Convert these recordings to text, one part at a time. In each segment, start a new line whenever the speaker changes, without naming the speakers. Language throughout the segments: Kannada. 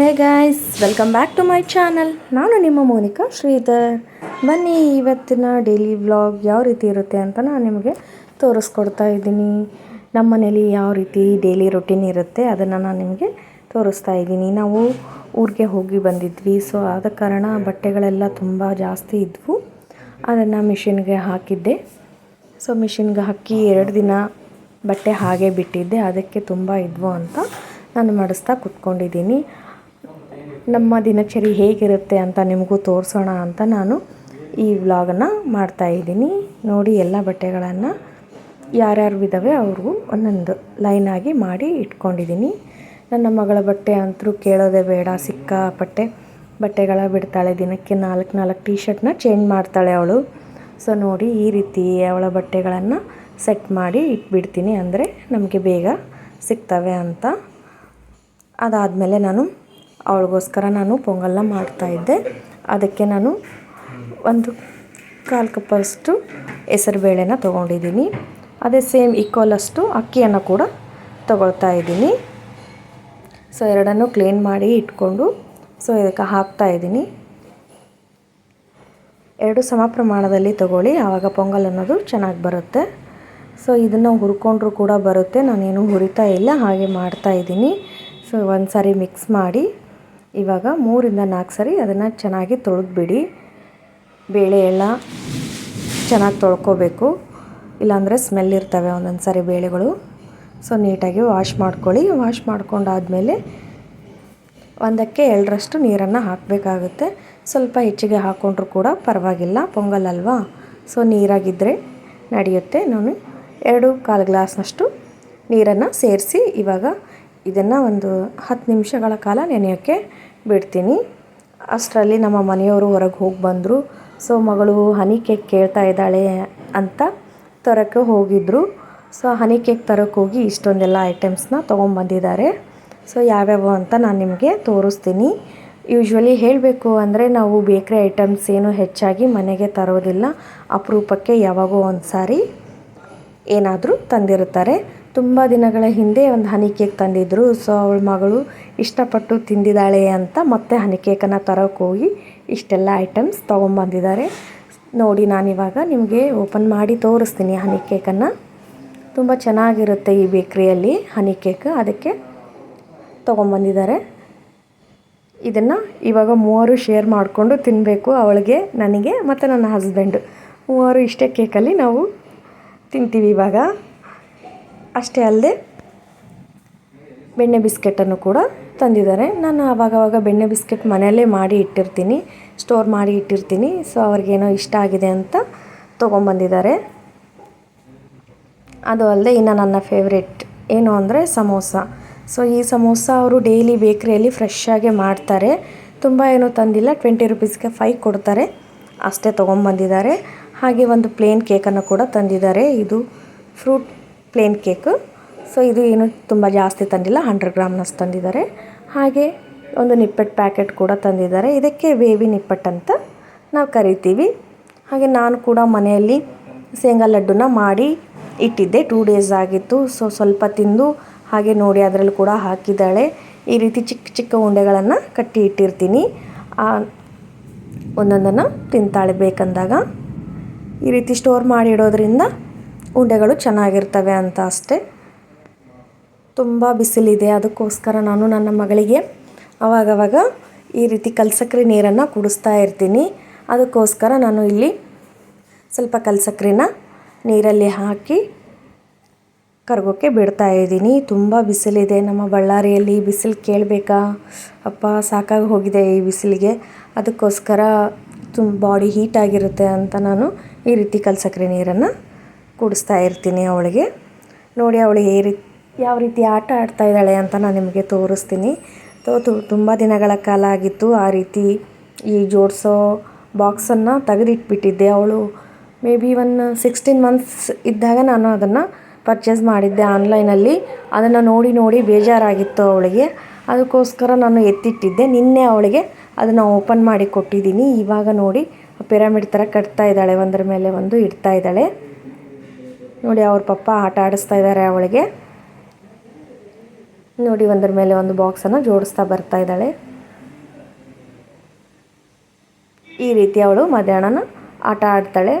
Hey guys welcome back to my channel ನಾನು ನಿಮ್ಮ ಮೋನಿಕಾ ಶ್ರೀಧರ್. ಬನ್ನಿ, ಇವತ್ತಿನ ಡೈಲಿ ವ್ಲಾಗ್ ಯಾವ ರೀತಿ ಇರುತ್ತೆ ಅಂತ ನಾನು ನಿಮಗೆ ತೋರಿಸ್ಕೊಡ್ತಾ ಇದ್ದೀನಿ. ನಮ್ಮ ಮನೇಲಿ ಯಾವ ರೀತಿ ಡೈಲಿ ರೊಟೀನ್ ಇರುತ್ತೆ ಅದನ್ನು ನಾನು ನಿಮಗೆ ತೋರಿಸ್ತಾ ಇದ್ದೀನಿ. ನಾವು ಊರಿಗೆ ಹೋಗಿ ಬಂದಿದ್ವಿ ಸೊ ಆದ ಕಾರಣ ಬಟ್ಟೆಗಳೆಲ್ಲ ತುಂಬ ಜಾಸ್ತಿ ಇದ್ವು. ಅದನ್ನು ಮಿಷಿನ್ಗೆ ಹಾಕಿದ್ದೆ. ಸೊ ಮಿಷಿನ್ಗೆ ಹಾಕಿ ಎರಡು ದಿನ ಬಟ್ಟೆ ಹಾಗೆ ಬಿಟ್ಟಿದ್ದೆ. ಅದಕ್ಕೆ ತುಂಬ ಇದ್ವು ಅಂತ ನಾನು ಮಾಡಿಸ್ತಾ ಕುತ್ಕೊಂಡಿದ್ದೀನಿ. ನಮ್ಮ ದಿನಚರಿ ಹೇಗಿರುತ್ತೆ ಅಂತ ನಿಮಗೂ ತೋರಿಸೋಣ ಅಂತ ನಾನು ಈ ವ್ಲಾಗನ್ನು ಮಾಡ್ತಾಯಿದ್ದೀನಿ ನೋಡಿ, ಎಲ್ಲ ಬಟ್ಟೆಗಳನ್ನು ಯಾರ್ಯಾರು ಇದ್ದಾವೆ ಅವ್ರಿಗೂ ಒಂದೊಂದು ಲೈನಾಗಿ ಮಾಡಿ ಇಟ್ಕೊಂಡಿದ್ದೀನಿ. ನನ್ನ ಮಗಳ ಬಟ್ಟೆ ಅಂತೂ ಕೇಳೋದೇ ಬೇಡ ಸಿಕ್ಕಾಪಟ್ಟೆ ಬಟ್ಟೆಗಳ ಬಿಡ್ತಾಳೆ, ದಿನಕ್ಕೆ ನಾಲ್ಕು ನಾಲ್ಕು ಟೀ ಶರ್ಟ್ನ ಚೇಂಜ್ ಮಾಡ್ತಾಳೆ ಅವಳು. ಸೊ ನೋಡಿ, ಈ ರೀತಿ ಅವಳ ಬಟ್ಟೆಗಳನ್ನು ಸೆಟ್ ಮಾಡಿ ಇಟ್ಬಿಡ್ತೀನಿ. ಅಂದರೆ ನಮಗೆ ಬೇಗ ಸಿಗ್ತವೆ ಅಂತ. ಅದಾದಮೇಲೆ ನಾನು ಅವಳಿಗೋಸ್ಕರ ನಾನು ಪೊಂಗಲ್ನ ಮಾಡ್ತಾಯಿದ್ದೆ ಅದಕ್ಕೆ ನಾನು ಒಂದು ಕಾಲು ಕಪ್ಪಷ್ಟು ಹೆಸರುಬೇಳೆನ ತೊಗೊಂಡಿದ್ದೀನಿ. ಅದೇ ಸೇಮ್ ಈಕ್ವಲಷ್ಟು ಅಕ್ಕಿಯನ್ನು ಕೂಡ ತೊಗೊಳ್ತಾ ಇದ್ದೀನಿ. ಸೊ, ಎರಡನ್ನೂ ಕ್ಲೀನ್ ಮಾಡಿ ಇಟ್ಕೊಂಡು, ಸೊ, ಇದಕ್ಕೆ ಹಾಕ್ತಾ ಇದ್ದೀನಿ. ಎರಡು ಸಮ ಪ್ರಮಾಣದಲ್ಲಿ ತಗೊಳ್ಳಿ, ಆವಾಗ ಪೊಂಗಲ್ ಅನ್ನೋದು ಚೆನ್ನಾಗಿ ಬರುತ್ತೆ. ಸೊ, ಇದನ್ನು ಹುರ್ಕೊಂಡ್ರೂ ಕೂಡ ಬರುತ್ತೆ. ನಾನೇನು ಹುರಿತಾ ಇಲ್ಲ, ಹಾಗೆ ಮಾಡ್ತಾ ಇದ್ದೀನಿ. ಸೊ ಒಂದು ಸಾರಿ ಮಿಕ್ಸ್ ಮಾಡಿ ಇವಾಗ ಮೂರಿಂದ ನಾಲ್ಕು ಸರಿ ಅದನ್ನು ಚೆನ್ನಾಗಿ ತೊಳೆದ್ಬಿಡಿ. ಬೇಳೆ ಎಲ್ಲ ಚೆನ್ನಾಗಿ ತೊಳ್ಕೊಬೇಕು. ಇಲ್ಲಾಂದರೆ ಸ್ಮೆಲ್ ಇರ್ತವೆ ಒಂದೊಂದು ಸಾರಿ ಬೇಳೆಗಳು. ಸೊ ನೀಟಾಗಿ ವಾಶ್ ಮಾಡ್ಕೊಳ್ಳಿ. ವಾಶ್ ಮಾಡ್ಕೊಂಡಾದಮೇಲೆ ಒಂದಕ್ಕೆ ಎರಡರಷ್ಟು ನೀರನ್ನು ಹಾಕಬೇಕಾಗುತ್ತೆ. ಸ್ವಲ್ಪ ಹೆಚ್ಚಿಗೆ ಹಾಕ್ಕೊಂಡ್ರೂ ಕೂಡ ಪರವಾಗಿಲ್ಲ. ಪೊಂಗಲ್ ಅಲ್ವಾ? ಸೊ ನೀರಾಗಿದ್ದರೆ ನಡೆಯುತ್ತೆ. ನಾನು ಎರಡು ಕಾಲು ಗ್ಲಾಸ್ನಷ್ಟು ನೀರನ್ನು ಸೇರಿಸಿ ಇವಾಗ ಇದನ್ನು ಒಂದು ಹತ್ತು ನಿಮಿಷಗಳ ಕಾಲ ನೆನೆಯೋಕ್ಕೆ ಬಿಡ್ತೀನಿ. ಅಷ್ಟರಲ್ಲಿ ನಮ್ಮ ಮನೆಯವರು ಹೊರಗೆ ಹೋಗಿ ಬಂದರು. ಸೊ, ಮಗಳು ಹನಿ ಕೇಕ್ ಕೇಳ್ತಾ ಇದ್ದಾಳೆ ಅಂತ ತರೋಕ್ಕೆ ಹೋಗಿದ್ದರು ಸೊ ಹನಿ ಕೇಕ್ ತರೋಕ್ಕೆ ಹೋಗಿ ಇಷ್ಟೊಂದೆಲ್ಲ ಐಟಮ್ಸ್ನ ತೊಗೊಂಬಂದಿದ್ದಾರೆ ಸೊ, ಯಾವ್ಯಾವ ಅಂತ ನಾನು ನಿಮಗೆ ತೋರಿಸ್ತೀನಿ. ಯೂಶ್ವಲಿ ಹೇಳಬೇಕು ಅಂದರೆ ನಾವು ಬೇಕ್ರಿ ಐಟಮ್ಸ್ ಏನು ಹೆಚ್ಚಾಗಿ ಮನೆಗೆ ತರೋದಿಲ್ಲ. ಅಪರೂಪಕ್ಕೆ ಯಾವಾಗೋ ಒಂದು ಸಾರಿ ಏನಾದರೂ ತಂದಿರುತ್ತಾರೆ. ತುಂಬ ದಿನಗಳ ಹಿಂದೆ ಒಂದು ಹನಿ ಕೇಕ್ ತಂದಿದ್ದರು ಸೊ, ಅವಳ ಮಗಳು ಇಷ್ಟಪಟ್ಟು ತಿಂದಿದ್ದಾಳೆ ಅಂತ ಮತ್ತೆ ಹನಿ ಕೇಕನ್ನು ತರೋಕೆ ಹೋಗಿ ಇಷ್ಟೆಲ್ಲ ಐಟಮ್ಸ್ ತೊಗೊಂಬಂದಿದ್ದಾರೆ. ನೋಡಿ, ನಾನಿವಾಗ ನಿಮಗೆ ಓಪನ್ ಮಾಡಿ ತೋರಿಸ್ತೀನಿ ಹನಿ ಕೇಕನ್ನು ತುಂಬ ಚೆನ್ನಾಗಿರುತ್ತೆ ಈ ಬೇಕ್ರಿಯಲ್ಲಿ ಹನಿ ಕೇಕ್ ಅದಕ್ಕೆ ತೊಗೊಂಬಂದಿದ್ದಾರೆ. ಇದನ್ನು ಇವಾಗ ಮೂವರು ಶೇರ್ ಮಾಡಿಕೊಂಡು ತಿನ್ನಬೇಕು ಅವಳಿಗೆ, ನನಗೆ ಮತ್ತು ನನ್ನ ಹಸ್ಬೆಂಡು ಮೂವರು ಇಷ್ಟೇ ಕೇಕಲ್ಲಿ ನಾವು ತಿಂತೀವಿ ಇವಾಗ. ಅಷ್ಟೇ ಅಲ್ಲದೆ ಬೆಣ್ಣೆ ಬಿಸ್ಕೆಟನ್ನು ಕೂಡ ತಂದಿದ್ದಾರೆ. ನಾನು ಆವಾಗವಾಗ ಬೆಣ್ಣೆ ಬಿಸ್ಕೆಟ್ ಮನೆಯಲ್ಲೇ ಮಾಡಿ ಇಟ್ಟಿರ್ತೀನಿ ಸ್ಟೋರ್ ಮಾಡಿ ಇಟ್ಟಿರ್ತೀನಿ. ಸೊ ಅವ್ರಿಗೇನೋ ಇಷ್ಟ ಆಗಿದೆ ಅಂತ ತೊಗೊಂಬಂದಿದ್ದಾರೆ. ಅದು ಅಲ್ಲದೆ ಇನ್ನು ನನ್ನ ಫೇವ್ರೆಟ್ ಏನು ಅಂದರೆ ಸಮೋಸ. ಸೊ ಈ ಸಮೋಸ ಅವರು ಡೈಲಿ ಬೇಕ್ರಿಯಲ್ಲಿ ಫ್ರೆಶ್ ಆಗಿ ಮಾಡ್ತಾರೆ. ತುಂಬ ಏನೂ ತಂದಿಲ್ಲ ಟ್ವೆಂಟಿ ರುಪೀಸ್ಗೆ ಫೈ ಕೊಡ್ತಾರೆ. ಅಷ್ಟೇ ತೊಗೊಂಬಂದಿದ್ದಾರೆ. ಹಾಗೆ ಒಂದು ಪ್ಲೇನ್ ಕೇಕನ್ನು ಕೂಡ ತಂದಿದ್ದಾರೆ. ಇದು ಫ್ರೂಟ್ ಪ್ಲೇನ್ ಕೇಕು ಸೊ ಇದು ಏನು ತುಂಬ ಜಾಸ್ತಿ ತಂದಿಲ್ಲ ಹಂಡ್ರೆಡ್ ಗ್ರಾಮ್ನಷ್ಟು ತಂದಿದ್ದಾರೆ. ಹಾಗೆ ಒಂದು ನಿಪ್ಪಟ್ಟು ಪ್ಯಾಕೆಟ್ ಕೂಡ ತಂದಿದ್ದಾರೆ. ಇದಕ್ಕೆ ವೇವಿ ನಿಪ್ಪಟ್ಟು ಅಂತ ನಾವು ಕರಿತೀವಿ. ಹಾಗೆ ನಾನು ಕೂಡ ಮನೆಯಲ್ಲಿ ಶೇಂಗಾ ಲಡ್ಡುನ ಮಾಡಿ ಇಟ್ಟಿದ್ದೆ. ಟೂ ಡೇಸ್ ಆಗಿತ್ತು. ಸೊ ಸ್ವಲ್ಪ ತಿಂದು ಹಾಗೆ ನೋಡಿ ಅದರಲ್ಲಿ ಕೂಡ ಹಾಕಿದ್ದಾಳೆ. ಈ ರೀತಿ ಚಿಕ್ಕ ಚಿಕ್ಕ ಉಂಡೆಗಳನ್ನು ಕಟ್ಟಿ ಇಟ್ಟಿರ್ತೀನಿ. ಒಂದೊಂದನ್ನು ತಿಂತಾಳೆ ಬೇಕಂದಾಗ. ಈ ರೀತಿ ಸ್ಟೋರ್ ಮಾಡಿ ಇಡೋದ್ರಿಂದ ಉಂಡೆಗಳು ಚೆನ್ನಾಗಿರ್ತವೆ ಅಂತ ಅಷ್ಟೇ. ತುಂಬ ಬಿಸಿಲಿದೆ, ಅದಕ್ಕೋಸ್ಕರ ನಾನು ನನ್ನ ಮಗಳಿಗೆ ಅವಾಗವಾಗ ಈ ರೀತಿ ಕಲ್ಸಕ್ರೆ ನೀರನ್ನು ಕುಡಿಸ್ತಾ ಇರ್ತೀನಿ. ಅದಕ್ಕೋಸ್ಕರ ನಾನು ಇಲ್ಲಿ ಸ್ವಲ್ಪ ಕಲ್ಸಕ್ರೆನ ನೀರಲ್ಲಿ ಹಾಕಿ ಕರ್ಗೋಕ್ಕೆ ಬಿಡ್ತಾ ಇದ್ದೀನಿ. ತುಂಬ ಬಿಸಿಲಿದೆ, ನಮ್ಮ ಬಳ್ಳಾರಿಯಲ್ಲಿ ಬಿಸಿಲು ಕೇಳಬೇಕಾ? ಅಪ್ಪ, ಸಾಕಾಗಿ ಹೋಗಿದೆ ಈ ಬಿಸಿಲಿಗೆ. ಅದಕ್ಕೋಸ್ಕರ ತುಂಬ ಬಾಡಿ ಹೀಟ್ ಆಗಿರುತ್ತೆ ಅಂತ ನಾನು ಈ ರೀತಿ ಕಲ್ಸಕ್ರೆ ನೀರನ್ನು ಕುಡಿಸ್ತಾ ಇರ್ತೀನಿ ಅವಳಿಗೆ. ನೋಡಿ ಅವಳು ಏ ರೀತಿ, ಯಾವ ರೀತಿ ಆಟ ಆಡ್ತಾ ಇದ್ದಾಳೆ ಅಂತ ನಾನು ನಿಮಗೆ ತೋರಿಸ್ತೀನಿ. ತುಂಬ ದಿನಗಳ ಕಾಲ ಆಗಿತ್ತು, ಆ ರೀತಿ ಈ ಜೋಡಿಸೋ ಬಾಕ್ಸನ್ನು ತೆಗೆದಿಟ್ಬಿಟ್ಟಿದ್ದೆ ಅವಳು. Maybe one sixteen months ಇದ್ದಾಗ ನಾನು ಅದನ್ನು ಪರ್ಚೇಸ್ ಮಾಡಿದ್ದೆ ಆನ್ಲೈನಲ್ಲಿ ಅದನ್ನು ನೋಡಿ ನೋಡಿ ಬೇಜಾರಾಗಿತ್ತು ಅವಳಿಗೆ. ಅದಕ್ಕೋಸ್ಕರ ನಾನು ಎತ್ತಿಟ್ಟಿದ್ದೆ. ನಿನ್ನೆ ಅವಳಿಗೆ ಅದನ್ನು ಓಪನ್ ಮಾಡಿ ಕೊಟ್ಟಿದ್ದೀನಿ. ಇವಾಗ ನೋಡಿ ಪಿರಮಿಡ್ ಥರ ಕಟ್ತಾ ಇದ್ದಾಳೆ, ಒಂದರ ಮೇಲೆ ಒಂದು ಇಡ್ತಾ ಇದ್ದಾಳೆ. ನೋಡಿ ಅವ್ರ ಪಪ್ಪ ಆಟ ಆಡಿಸ್ತಾ ಇದ್ದಾರೆ ಅವಳಿಗೆ. ನೋಡಿ ಒಂದರ ಮೇಲೆ ಒಂದು ಬಾಕ್ಸನ್ನು ಜೋಡಿಸ್ತಾ ಬರ್ತಾ ಇದ್ದಾಳೆ. ಈ ರೀತಿ ಅವಳು ಮಧ್ಯಾಹ್ನನ ಆಟ ಆಡ್ತಾಳೆ.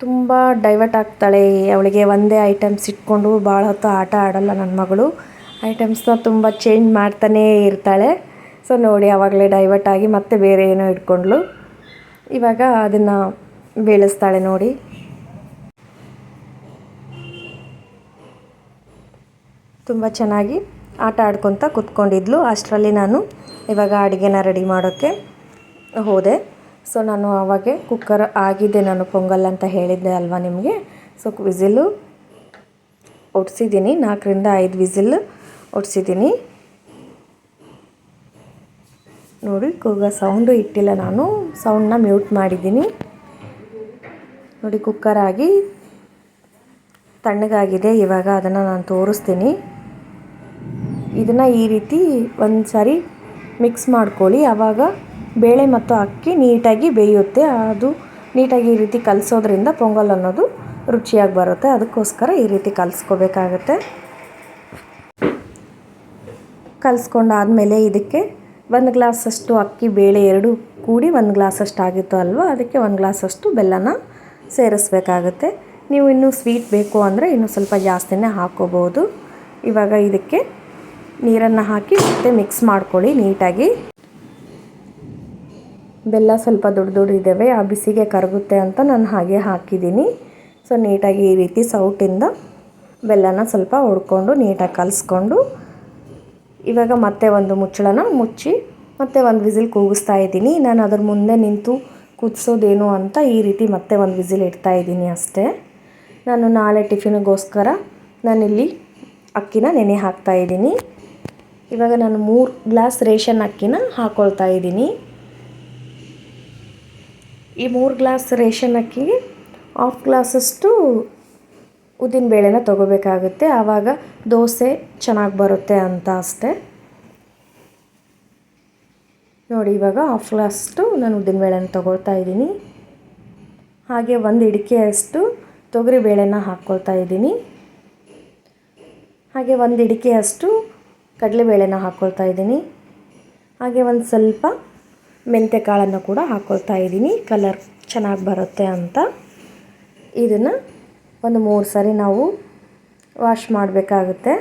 ತುಂಬ ಡೈವರ್ಟ್ ಆಗ್ತಾಳೆ. ಅವಳಿಗೆ ಒಂದೇ ಐಟಮ್ಸ್ ಇಟ್ಕೊಂಡು ಭಾಳ ಹೊತ್ತು ಆಟ ಆಡಲ್ಲ ನನ್ನ ಮಗಳು. ಐಟಮ್ಸ್ನ ತುಂಬ ಚೇಂಜ್ ಮಾಡ್ತಾನೇ ಇರ್ತಾಳೆ. ಸೊ ನೋಡಿ ಆವಾಗಲೇ ಡೈವರ್ಟ್ ಆಗಿ ಮತ್ತೆ ಬೇರೆ ಏನೋ ಇಟ್ಕೊಂಡ್ಳು. ಇವಾಗ ಅದನ್ನು ಬೆಳೆಸ್ತಾಳೆ ನೋಡಿ. ತುಂಬ ಚೆನ್ನಾಗಿ ಆಟ ಆಡ್ಕೊತ ಕುತ್ಕೊಂಡಿದ್ಲು. ಅಷ್ಟರಲ್ಲಿ ನಾನು ಇವಾಗ ಅಡುಗೆನ ರೆಡಿ ಮಾಡೋಕ್ಕೆ ಹೋದೆ. ಸೊ, ನಾನು ಆವಾಗೆ ಕುಕ್ಕರ್ ಆಗಿದೆ ನಾನು ಪೊಂಗಲ್ ಅಂತ ಹೇಳಿದ್ದೆ ಅಲ್ವಾ ನಿಮಗೆ? ಸೊ, ವಿಸಿಲು ಒಡ್ಸಿದ್ದೀನಿ. ನಾಲ್ಕರಿಂದ ಐದು ವಿಸಿಲ್ ಒಡ್ಸಿದ್ದೀನಿ. ನೋಡಿ, ಕೂಗ ಸೌಂಡು ಇಟ್ಟಿಲ್ಲ ನಾನು. ಸೌಂಡನ್ನ ಮ್ಯೂಟ್ ಮಾಡಿದ್ದೀನಿ. ನೋಡಿ ಕುಕ್ಕರ್ ಆಗಿ ತಣ್ಣಗಾಗಿದೆ. ಇವಾಗ ಅದನ್ನು ನಾನು ತೋರಿಸ್ತೀನಿ. ಇದನ್ನು ಈ ರೀತಿ ಒಂದು ಸಾರಿ ಮಿಕ್ಸ್ ಮಾಡ್ಕೊಳ್ಳಿ. ಆವಾಗ ಬೇಳೆ ಮತ್ತು ಅಕ್ಕಿ ನೀಟಾಗಿ ಬೇಯುತ್ತೆ. ಅದು ನೀಟಾಗಿ ಈ ರೀತಿ ಕಲಿಸೋದ್ರಿಂದ ಪೊಂಗಲ್ ಅನ್ನೋದು ರುಚಿಯಾಗಿ ಬರುತ್ತೆ. ಅದಕ್ಕೋಸ್ಕರ ಈ ರೀತಿ ಕಲಿಸ್ಕೋಬೇಕಾಗತ್ತೆ. ಕಲಿಸ್ಕೊಂಡಾದಮೇಲೆ ಇದಕ್ಕೆ ಒಂದು ಗ್ಲಾಸಷ್ಟು ಅಕ್ಕಿ, ಬೇಳೆ ಎರಡು ಕೂಡಿ ಒಂದು ಗ್ಲಾಸಷ್ಟು ಆಗಿತ್ತು ಅಲ್ವಾ? ಅದಕ್ಕೆ ಒಂದು ಗ್ಲಾಸಷ್ಟು ಬೆಲ್ಲನ ಸೇರಿಸ್ಬೇಕಾಗುತ್ತೆ. ನೀವು ಇನ್ನೂ ಸ್ವೀಟ್ ಬೇಕು ಅಂದರೆ ಇನ್ನೂ ಸ್ವಲ್ಪ ಜಾಸ್ತಿನೇ ಹಾಕ್ಕೋಬೋದು. ಇವಾಗ ಇದಕ್ಕೆ ನೀರನ್ನು ಹಾಕಿ ಮತ್ತೆ ಮಿಕ್ಸ್ ಮಾಡ್ಕೊಳ್ಳಿ ನೀಟಾಗಿ. ಬೆಲ್ಲ ಸ್ವಲ್ಪ ದೊಡ್ಡ ದೊಡ್ಡ ಇದ್ದಾವೆ ಆ ಬಿಸಿಗೆ ಕರಗುತ್ತೆ ಅಂತ ನಾನು ಹಾಗೆ ಹಾಕಿದ್ದೀನಿ. ಸೊ ನೀಟಾಗಿ ಈ ರೀತಿ ಸೌಟಿಂದ ಬೆಲ್ಲನ ಸ್ವಲ್ಪ ಹೊಡ್ಕೊಂಡು ನೀಟಾಗಿ ಕಲಿಸ್ಕೊಂಡು, ಇವಾಗ ಮತ್ತೆ ಒಂದು ಮುಚ್ಚಳನ ಮುಚ್ಚಿ ಮತ್ತೆ ಒಂದು ವಿಸಿಲ್ ಕೂಗಿಸ್ತಾ ಇದ್ದೀನಿ. ನಾನು ಅದ್ರ ಮುಂದೆ ನಿಂತು ಕುದಿಸೋದೇನು ಅಂತ ಈ ರೀತಿ ಮತ್ತೆ ಒಂದು ವಿಸಿಲ್ ಇಡ್ತಾ ಇದ್ದೀನಿ ಅಷ್ಟೇ. ನಾನು ನಾಳೆ ಟಿಫಿನಿಗೋಸ್ಕರ ನಾನಿಲ್ಲಿ ಅಕ್ಕಿನ ನೆನೆ ಹಾಕ್ತಾ ಇದ್ದೀನಿ. ಇವಾಗ ನಾನು ಮೂರು ಗ್ಲಾಸ್ ರೇಷನ್ ಅಕ್ಕಿನ ಹಾಕ್ಕೊಳ್ತಾ ಇದ್ದೀನಿ. ಈ ಮೂರು ಗ್ಲಾಸ್ ರೇಷನ್ ಅಕ್ಕಿಗೆ ಹಾಫ್ ಗ್ಲಾಸಷ್ಟು ಉದ್ದಿನಬೇಳೆನ ತೊಗೋಬೇಕಾಗುತ್ತೆ. ಆವಾಗ ದೋಸೆ ಚೆನ್ನಾಗಿ ಬರುತ್ತೆ ಅಂತ ಅಷ್ಟೇ. ನೋಡಿ, ಇವಾಗ ಹಾಫ್ ಗ್ಲಾಸ್ಟು ನಾನು ಉದ್ದಿನಬೇಳೆನ ತೊಗೊಳ್ತಾ ಇದ್ದೀನಿ. ಹಾಗೆ ಒಂದು ಇಡಿಕೆಯಷ್ಟು ತೊಗರಿಬೇಳೆನ ಹಾಕ್ಕೊಳ್ತಾ ಇದ್ದೀನಿ. ಹಾಗೆ ಒಂದು ಇಡಿಕೆಯಷ್ಟು ಕಡಲೆಬೇಳೆನ ಹಾಕ್ಕೊಳ್ತಾ ಇದ್ದೀನಿ. ಹಾಗೆ ಒಂದು ಸ್ವಲ್ಪ ಮೆಂತ್ಯ ಕಾಳನ್ನು ಕೂಡ ಹಾಕ್ಕೊಳ್ತಾ ಇದ್ದೀನಿ. ಕಲರ್ ಚೆನ್ನಾಗಿ ಬರುತ್ತೆ ಅಂತ. ಇದನ್ನು ಒಂದು ಮೂರು ಸರಿ ನಾವು ವಾಶ್ ಮಾಡಬೇಕಾಗುತ್ತೆ.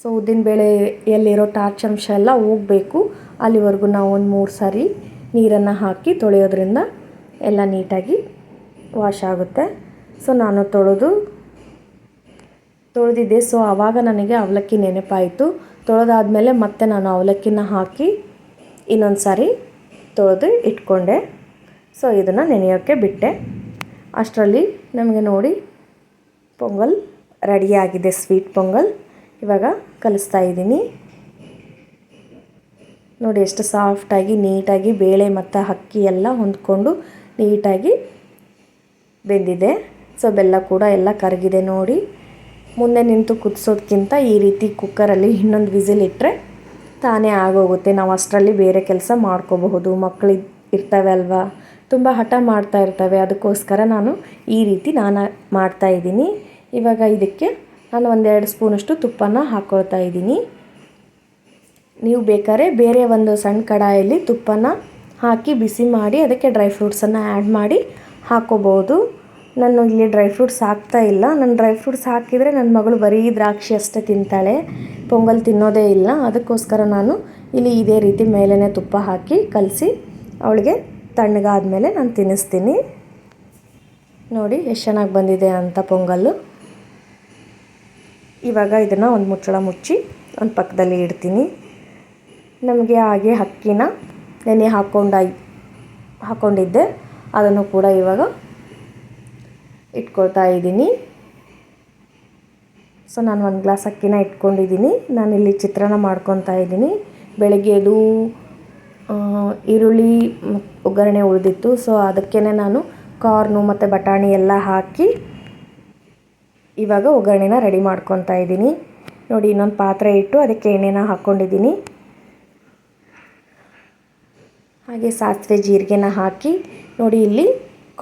ಸೊ ಉದ್ದಿನಬೇಳೆ ಎಲ್ಲಿರೋ ಟಾರ್ಚ್ ಅಂಶ ಎಲ್ಲ ಹೋಗಬೇಕು. ಅಲ್ಲಿವರೆಗೂ ನಾವು ಒಂದು ಮೂರು ಸಾರಿ ನೀರನ್ನು ಹಾಕಿ ತೊಳೆಯೋದ್ರಿಂದ ಎಲ್ಲ ನೀಟಾಗಿ ವಾಶ್ ಆಗುತ್ತೆ. ಸೊ ನಾನು ತೊಳೆದು ತೊಳೆದಿದ್ದೆ ಸೊ, ಆವಾಗ ನನಗೆ ಅವಲಕ್ಕಿ ನೆನಪಾಯಿತು. ತೊಳೆದಾದಮೇಲೆ ಮತ್ತೆ ನಾನು ಅವಲಕ್ಕಿನ ಹಾಕಿ ಇನ್ನೊಂದು ಸಾರಿ ತೊಳೆದು ಇಟ್ಕೊಂಡೆ. ಸೊ, ಇದನ್ನು ನೆನೆಯೋಕ್ಕೆ ಬಿಟ್ಟೆ. ಅಷ್ಟರಲ್ಲಿ ನಮಗೆ ನೋಡಿ ಪೊಂಗಲ್ ರೆಡಿಯಾಗಿದೆ, ಸ್ವೀಟ್ ಪೊಂಗಲ್. ಇವಾಗ ಕಲಿಸ್ತಾ ಇದ್ದೀನಿ. ನೋಡಿ, ಎಷ್ಟು ಸಾಫ್ಟಾಗಿ, ನೀಟಾಗಿ ಬೇಳೆ ಮತ್ತು ಅಕ್ಕಿ ಎಲ್ಲ ಹೊಂದ್ಕೊಂಡು ನೀಟಾಗಿ ಬೆಂದಿದೆ. ಸೊ, ಬೆಲ್ಲ ಕೂಡ ಎಲ್ಲ ಕರಗಿದೆ ನೋಡಿ. ಮುಂದೆ ನಿಂತು ಕುದಿಸೋದಕ್ಕಿಂತ ಈ ರೀತಿ ಕುಕ್ಕರಲ್ಲಿ ಇನ್ನೊಂದು ವಿಸಿಲ್ ಇಟ್ಟರೆ ತಾನೇ ಆಗೋಗುತ್ತೆ. ನಾವು ಅಷ್ಟರಲ್ಲಿ ಬೇರೆ ಕೆಲಸ ಮಾಡ್ಕೋಬಹುದು. ಮಕ್ಕಳು ಇರ್ತವೆ ಅಲ್ವಾ? ತುಂಬ ಹಠ ಮಾಡ್ತಾ ಇರ್ತವೆ. ಅದಕ್ಕೋಸ್ಕರ ನಾನು ಈ ರೀತಿ ನಾನು ಮಾಡ್ತಾ ಇದ್ದೀನಿ. ಇವಾಗ ಇದಕ್ಕೆ ನಾನು ಒಂದೆರಡು ಸ್ಪೂನಷ್ಟು ತುಪ್ಪನ ಹಾಕ್ಕೊಳ್ತಾ ಇದ್ದೀನಿ. ನೀವು ಬೇಕಾದ್ರೆ ಬೇರೆ ಒಂದು ಸಣ್ಣ ಕಡಾಯಲ್ಲಿ ತುಪ್ಪನ ಹಾಕಿ ಬಿಸಿ ಮಾಡಿ ಅದಕ್ಕೆ ಡ್ರೈ ಫ್ರೂಟ್ಸನ್ನು ಆ್ಯಡ್ ಮಾಡಿ ಹಾಕ್ಕೋಬೋದು ನಾನು ಇಲ್ಲಿ ಡ್ರೈ ಫ್ರೂಟ್ಸ್ ಹಾಕ್ತಾ ಇಲ್ಲ. ನಾನು ಡ್ರೈ ಫ್ರೂಟ್ಸ್ ಹಾಕಿದರೆ ನನ್ನ ಮಗಳು ಬರೀ ದ್ರಾಕ್ಷಿ ಅಷ್ಟೇ ತಿಂತಾಳೆ. ಪೊಂಗಲ್ ತಿನ್ನೋದೇ ಇಲ್ಲ. ಅದಕ್ಕೋಸ್ಕರ ನಾನು ಇಲ್ಲಿ ಇದೇ ರೀತಿ ಮೇಲೇ ತುಪ್ಪ ಹಾಕಿ ಕಲಸಿ ಅವಳಿಗೆ ತಣ್ಣಗಾದ್ಮೇಲೆ ನಾನು ತಿನ್ನಿಸ್ತೀನಿ. ನೋಡಿ, ಎಷ್ಟು ಚೆನ್ನಾಗಿ ಬಂದಿದೆ ಅಂತ ಪೊಂಗಲ್ಲು. ಇವಾಗ ಇದನ್ನು ಒಂದು ಮುಚ್ಚಳ ಮುಚ್ಚಿ ಒಂದು ಪಕ್ಕದಲ್ಲಿ ಇಡ್ತೀನಿ. ನಮಗೆ ಹಾಗೆ ಅಕ್ಕಿನ ನೆನೆ ಹಾಕ್ಕೊಂಡ ಹಾಕ್ಕೊಂಡಿದ್ದೆ ಅದನ್ನು ಕೂಡ ಇವಾಗ ಇಟ್ಕೊಳ್ತಾ ಇದ್ದೀನಿ. ಸೊ ನಾನು ಒಂದು ಗ್ಲಾಸ್ ಅಕ್ಕಿನ ಇಟ್ಕೊಂಡಿದ್ದೀನಿ. ನಾನಿಲ್ಲಿ ಚಿತ್ರಾನ್ನ ಮಾಡ್ಕೊತಾ ಇದ್ದೀನಿ. ಬೆಳಗ್ಗೆದು ಈರುಳ್ಳಿ ಒಗ್ಗರಣೆ ಉಳಿದಿತ್ತು. ಸೊ ಅದಕ್ಕೇ ನಾನು ಕಾರ್ನು ಮತ್ತು ಬಟಾಣಿ ಎಲ್ಲ ಹಾಕಿ ಇವಾಗ ಒಗ್ಗರಣೆನ ರೆಡಿ ಮಾಡ್ಕೊತಾ ಇದ್ದೀನಿ. ನೋಡಿ, ಇನ್ನೊಂದು ಪಾತ್ರೆ ಇಟ್ಟು ಅದಕ್ಕೆ ಎಣ್ಣೆನ ಹಾಕ್ಕೊಂಡಿದ್ದೀನಿ ಹಾಗೆ ಸಾಸಿವೆ ಜೀರಿಗೆನ ಹಾಕಿ ನೋಡಿ ಇಲ್ಲಿ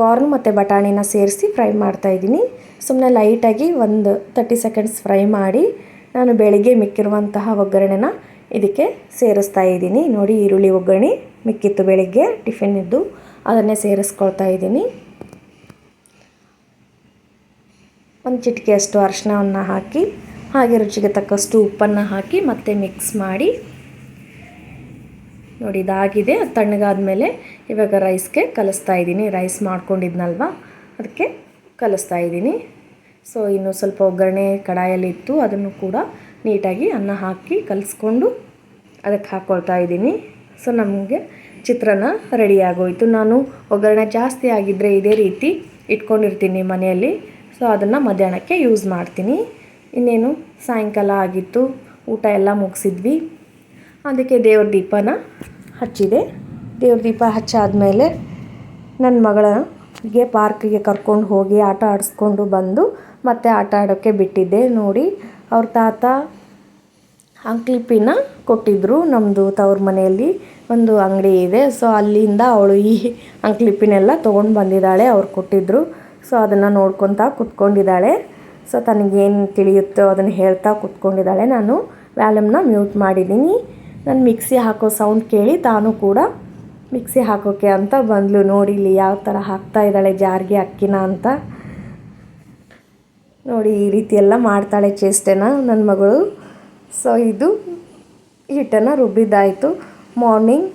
ಕಾರ್ನ್ ಮತ್ತು ಬಟಾಣಿನ ಸೇರಿಸಿ ಫ್ರೈ ಮಾಡ್ತಾಯಿದ್ದೀನಿ ಸುಮ್ಮನೆ ಲೈಟಾಗಿ ಒಂದು ತರ್ಟಿ ಸೆಕೆಂಡ್ಸ್ ಫ್ರೈ ಮಾಡಿ ನಾನು ಬೆಳಗ್ಗೆ ಮಿಕ್ಕಿರುವಂತಹ ಒಗ್ಗರಣೆನ ಇದಕ್ಕೆ ಸೇರಿಸ್ತಾ ಇದ್ದೀನಿ. ನೋಡಿ, ಈರುಳ್ಳಿ ಒಗ್ಗರಣೆ ಮಿಕ್ಕಿತ್ತು ಬೆಳಿಗ್ಗೆ, ಟಿಫಿನ್ ಇದ್ದು ಅದನ್ನೇ ಸೇರಿಸ್ಕೊಳ್ತಾ ಇದ್ದೀನಿ. ಒಂದು ಚಿಟಿಕೆಯಷ್ಟು ಅರಿಶಿನವನ್ನು ಹಾಕಿ, ಹಾಗೆ ರುಚಿಗೆ ತಕ್ಕಷ್ಟು ಉಪ್ಪನ್ನು ಹಾಕಿ ಮತ್ತೆ ಮಿಕ್ಸ್ ಮಾಡಿ ನೋಡಿ, ಇದಾಗಿದೆ. ಅದು ತಣ್ಣಗಾದ್ಮೇಲೆ ಇವಾಗ ರೈಸ್ಗೆ ಕಲಿಸ್ತಾ ಇದ್ದೀನಿ. ರೈಸ್ ಮಾಡ್ಕೊಂಡಿದ್ನಲ್ವ? ಅದಕ್ಕೆ ಕಲಿಸ್ತಾ ಇದ್ದೀನಿ. ಸೊ ಇನ್ನು ಸ್ವಲ್ಪ ಒಗ್ಗರಣೆ ಕಡಾಯಲ್ಲಿ ಇತ್ತು. ಅದನ್ನು ಕೂಡ ನೀಟಾಗಿ ಅನ್ನ ಹಾಕಿ ಕಲಿಸ್ಕೊಂಡು ಅದಕ್ಕೆ ಹಾಕ್ಕೊಳ್ತಾ ಇದ್ದೀನಿ. ಸೊ ನಮಗೆ ಚಿತ್ರಾನ್ನ ರೆಡಿ ಆಗೋಯಿತು. ನಾನು ಒಗ್ಗರಣೆ ಜಾಸ್ತಿ ಆಗಿದ್ದರೆ ಇದೇ ರೀತಿ ಇಟ್ಕೊಂಡಿರ್ತೀನಿ ಮನೆಯಲ್ಲಿ. ಸೊ ಅದನ್ನು ಮಧ್ಯಾಹ್ನಕ್ಕೆ ಯೂಸ್ ಮಾಡ್ತೀನಿ. ಇನ್ನೇನು? ಸಾಯಂಕಾಲ ಆಗಿತ್ತು. ಊಟ ಎಲ್ಲ ಮುಗಿಸಿದ್ವಿ. ಅದಕ್ಕೆ ದೇವ್ರ ದೀಪನ ಹಚ್ಚಿದೆ. ದೇವ್ರ ದೀಪ ಹಚ್ಚಾದಮೇಲೆ ನನ್ನ ಮಗಳಿಗೆ ಪಾರ್ಕಿಗೆ ಕರ್ಕೊಂಡು ಹೋಗಿ ಆಟ ಆಡಿಸ್ಕೊಂಡು ಬಂದು ಮತ್ತೆ ಆಟ ಆಡೋಕ್ಕೆ ಬಿಟ್ಟಿದ್ದೆ. ನೋಡಿ, ಅವ್ರ ತಾತ ಅಂಕ್ಲಿಪಿನ ಕೊಟ್ಟಿದ್ದರು ನಮ್ಮದು ತವ್ರ ಮನೆಯಲ್ಲಿ ಒಂದು ಅಂಗಡಿ ಇದೆ. ಸೊ ಅಲ್ಲಿಂದ ಅವಳು ಈ ಅಂಕ್ಲಿಪಿನೆಲ್ಲ ತೊಗೊಂಡು ಬಂದಿದ್ದಾಳೆ, ಅವ್ರು ಕೊಟ್ಟಿದ್ದರು ಸೊ ಅದನ್ನು ನೋಡ್ಕೊತಾ ಕುತ್ಕೊಂಡಿದ್ದಾಳೆ. ಸೊ ತನಗೇನು ತಿಳಿಯುತ್ತೋ ಅದನ್ನು ಹೇಳ್ತಾ ಕುತ್ಕೊಂಡಿದ್ದಾಳೆ. ನಾನು ವ್ಯಾಲಮ್ನ ಮ್ಯೂಟ್ ಮಾಡಿದ್ದೀನಿ. ನಾನು ಮಿಕ್ಸಿ ಹಾಕೋ ಸೌಂಡ್ ಕೇಳಿ ತಾನು ಕೂಡ ಮಿಕ್ಸಿ ಹಾಕೋಕ್ಕೆ ಅಂತ ಬಂದಳು ನೋಡಿ ಇಲ್ಲಿ ಯಾವ ಥರ ಹಾಕ್ತಾ ಇದ್ದಾಳೆ ಜಾರಿಗೆ ಅಕ್ಕಿನ ಅಂತ. ನೋಡಿ ಈ ರೀತಿ ಎಲ್ಲ ಮಾಡ್ತಾಳೆ ಚೇಷ್ಟೆನ ನನ್ನ ಮಗಳು. ಸೊ ಇದು ಹಿಟ್ಟನ್ನು ರುಬ್ಬಿದ್ದಾಯಿತು. ಮಾರ್ನಿಂಗ್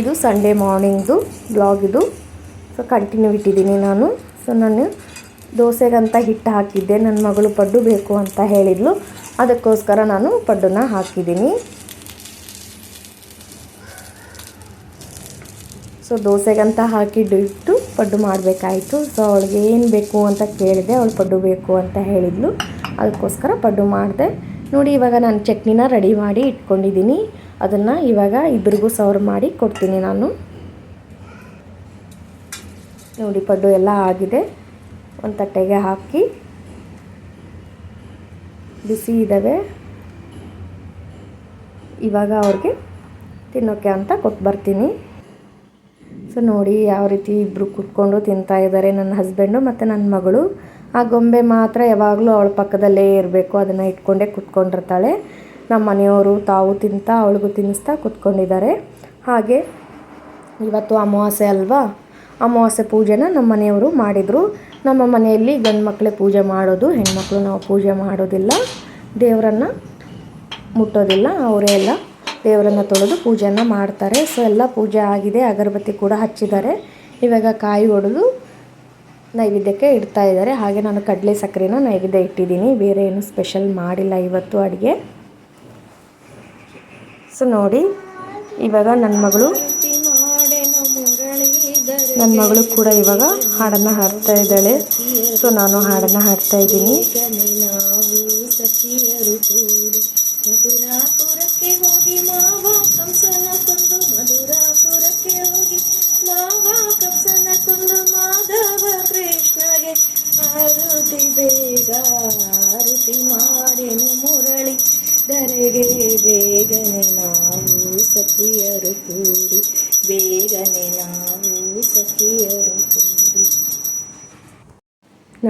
ಇದು ಸಂಡೇ ಮಾರ್ನಿಂಗ್ದು ಬ್ಲಾಗ್ ಇದು. ಸೊ ಕಂಟಿನ್ಯೂ ಇಟ್ಟಿದ್ದೀನಿ ನಾನು. ಸೊ ನಾನು ದೋಸೆಗಂತ ಹಿಟ್ಟು ಹಾಕಿದ್ದೆ. ನನ್ನ ಮಗಳು ಪಡ್ಡು ಬೇಕು ಅಂತ ಹೇಳಿದ್ಲು. ಅದಕ್ಕೋಸ್ಕರ ನಾನು ಪಡ್ಡನ್ನ ಹಾಕಿದ್ದೀನಿ. ಸೊ ದೋಸೆಗಂತ ಹಾಕಿಟ್ಟು ಪಡ್ಡು ಮಾಡಬೇಕಾಯಿತು. ಸೊ ಅವಳಿಗೆ ಏನು ಬೇಕು ಅಂತ ಕೇಳಿದೆ. ಅವಳು ಪಡ್ಡು ಬೇಕು ಅಂತ ಹೇಳಿದ್ಲು. ಅದಕ್ಕೋಸ್ಕರ ಪಡ್ಡು ಮಾಡಿದೆ. ನೋಡಿ, ಇವಾಗ ನಾನು ಚಟ್ನಿನ ರೆಡಿ ಮಾಡಿ ಇಟ್ಕೊಂಡಿದ್ದೀನಿ. ಅದನ್ನು ಇವಾಗ ಇಬ್ಬರಿಗೂ ಸರ್ವ್ ಮಾಡಿ ಕೊಡ್ತೀನಿ ನಾನು. ನೋಡಿ, ಪಡ್ಡು ಎಲ್ಲ ಆಗಿದೆ. ಒಂದು ತಟ್ಟೆಗೆ ಹಾಕಿ. ಬಿಸಿ ಇದ್ದಾವೆ. ಇವಾಗ ಅವ್ರಿಗೆ ತಿನ್ನೋಕ್ಕೆ ಅಂತ ಕೊಟ್ಟು ಬರ್ತೀನಿ. ಸೊ ನೋಡಿ ಯಾವ ರೀತಿ ಇಬ್ಬರು ಕುತ್ಕೊಂಡು ತಿಂತಾ ಇದ್ದಾರೆ ನನ್ನ ಹಸ್ಬೆಂಡು ಮತ್ತು ನನ್ನ ಮಗಳು. ಆ ಗೊಂಬೆ ಮಾತ್ರ ಯಾವಾಗಲೂ ಅವಳ ಪಕ್ಕದಲ್ಲೇ ಇರಬೇಕು. ಅದನ್ನು ಇಟ್ಕೊಂಡೇ ಕುತ್ಕೊಂಡಿರ್ತಾಳೆ. ನಮ್ಮ ಮನೆಯವರು ತಾವು ತಿಂತಾ ಅವಳಿಗೂ ತಿನ್ನಿಸ್ತಾ ಕುತ್ಕೊಂಡಿದ್ದಾರೆ. ಹಾಗೆ ಇವತ್ತು ಅಮಾವಾಸ್ಯೆ ಅಲ್ವಾ? ಅಮಾವಾಸ್ಯೆ ಪೂಜೆನ ನಮ್ಮ ಮನೆಯವರು ಮಾಡಿದರು. ನಮ್ಮ ಮನೆಯಲ್ಲಿ ಗಂಡು ಮಕ್ಕಳೇ ಪೂಜೆ ಮಾಡೋದು, ಹೆಣ್ಮಕ್ಳು ನಾವು ಪೂಜೆ ಮಾಡೋದಿಲ್ಲ, ದೇವರನ್ನು ಮುಟ್ಟೋದಿಲ್ಲ, ಅವರೇ ಎಲ್ಲ ದೇವರನ್ನು ತೊಳೆದು ಪೂಜೆಯನ್ನು ಮಾಡ್ತಾರೆ. ಸೊ ಎಲ್ಲ ಪೂಜೆ ಆಗಿದೆ, ಅಗರಬತ್ತಿ ಕೂಡ ಹಚ್ಚಿದ್ದಾರೆ. ಇವಾಗ ಕಾಯಿ ಹೊಡೆದು ನೈವೇದ್ಯಕ್ಕೆ ಇಡ್ತಾ ಇದ್ದಾರೆ. ಹಾಗೆ ನಾನು ಕಡಲೆ ಸಕ್ಕರೆನ ನೈವೇದ್ಯ ಇಟ್ಟಿದ್ದೀನಿ. ಬೇರೆ ಏನು ಸ್ಪೆಷಲ್ ಮಾಡಿಲ್ಲ ಇವತ್ತು ಅಡುಗೆ. ಸೊ ನೋಡಿ, ಇವಾಗ ನನ್ನ ಮಗಳು ನನ್ನ ಮಗಳು ಕೂಡ ಇವಾಗ ಹಾಡನ್ನು ಹಾಡ್ತಾ ಇದ್ದಾಳೆ. ಸೊ ನಾನು ಹಾಡನ್ನು ಹಾಡ್ತಾ ಇದ್ದೀನಿ.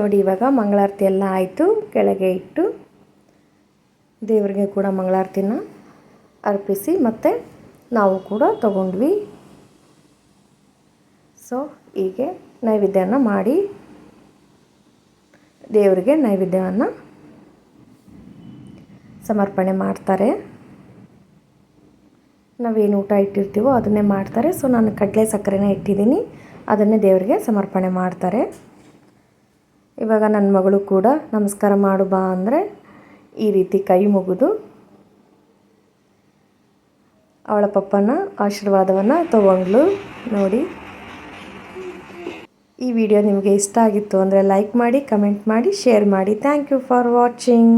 ನೋಡಿ, ಇವಾಗ ಮಂಗಳಾರತಿ ಎಲ್ಲ ಆಯಿತು. ಕೆಳಗೆ ಇಟ್ಟು ದೇವರಿಗೆ ಕೂಡ ಮಂಗಳಾರತಿನ ಅರ್ಪಿಸಿ, ಮತ್ತು ನಾವು ಕೂಡ ತಗೊಂಡ್ವಿ. ಸೊ ಹೀಗೆ ನೈವೇದ್ಯನ ಮಾಡಿ ದೇವರಿಗೆ ನೈವೇದ್ಯವನ್ನು ಸಮರ್ಪಣೆ ಮಾಡ್ತಾರೆ. ನಾವೇನು ಊಟ ಇಟ್ಟಿರ್ತೀವೋ ಅದನ್ನೇ ಮಾಡ್ತಾರೆ. ಸೊ ನಾನು ಕಡಲೆ ಸಕ್ಕರೆನ ಇಟ್ಟಿದ್ದೀನಿ. ಅದನ್ನೇ ದೇವರಿಗೆ ಸಮರ್ಪಣೆ ಮಾಡ್ತಾರೆ. ಇವಾಗ ನನ್ನ ಮಗಳು ಕೂಡ ನಮಸ್ಕಾರ ಮಾಡು ಬಾ ಅಂದರೆ ಈ ರೀತಿ ಕೈ ಮುಗಿದು ಅವಳ ಪಪ್ಪನ ಆಶೀರ್ವಾದವನ್ನು ತೊಗೊಂಡ್ಲು ನೋಡಿ. ಈ ವಿಡಿಯೋ ನಿಮಗೆ ಇಷ್ಟ ಆಗಿತ್ತು ಅಂದರೆ ಲೈಕ್ ಮಾಡಿ ಕಮೆಂಟ್ ಮಾಡಿ ಶೇರ್ ಮಾಡಿ. Thank you for watching